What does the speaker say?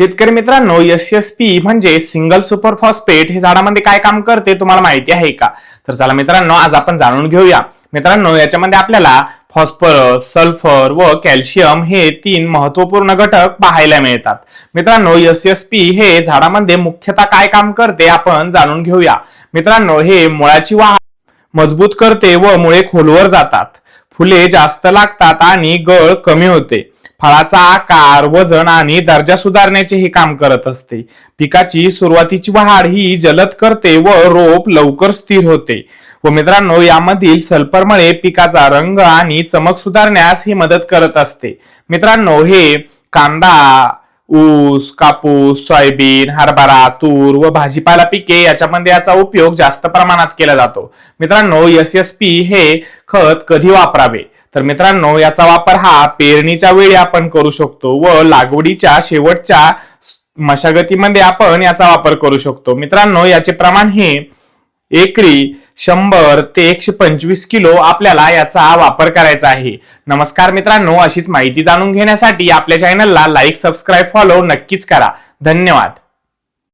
शेतकरी मित्रांनो S S P म्हणजे सिंगल सुपर फॉस्फेट हे झाडामध्ये काय काम करते तुम्हाला माहिती आहे का? तर चला मित्रांनो आज आपण जाणून घेऊया. मित्रांनो याच्यामध्ये आपल्याला फॉस्फरस सल्फर व कॅल्शियम हे तीन महत्त्वपूर्ण घटक पाहायला मिळतात. मित्रांनो एस एस पी हे झाडामध्ये मुख्यतः काय काम करते आपण जाणून घेऊया. मित्रांनो हे मुळाची वाह मजबूत करते व मुळे खोलवर जातात. फुले जास्त लागतात आणि गळ कमी होते. फळाचा आकार वजन आणि दर्जा सुधारण्याचे हे काम करत असते. पिकाची सुरुवातीची वाढ ही जलद करते व रोप लवकर स्थिर होते. व मित्रांनो यामधील सल्फरमुळे पिकाचा रंग आणि चमक सुधारण्यास ही मदत करत असते. मित्रांनो हे कांदा ऊस कापूस सोयाबीन हरभरा तूर व भाजीपाला पिके याच्यामध्ये याचा उपयोग जास्त प्रमाणात केला जातो. मित्रांनो एस एस पी हे खत कधी वापरावे? तर मित्रांनो याचा वापर हा पेरणीच्या वेळी आपण करू शकतो व लागवडीच्या शेवटच्या मशागतीमध्ये आपण याचा वापर करू शकतो. मित्रांनो याचे प्रमाण हे एकरी शंभर ते एकशे पंचवीस किलो आपल्याला याचा वापर करायचा आहे. नमस्कार मित्रांनो अशीच माहिती जाणून घेण्यासाठी आपल्या चॅनलला लाईक सबस्क्राईब फॉलो नक्कीच करा. धन्यवाद.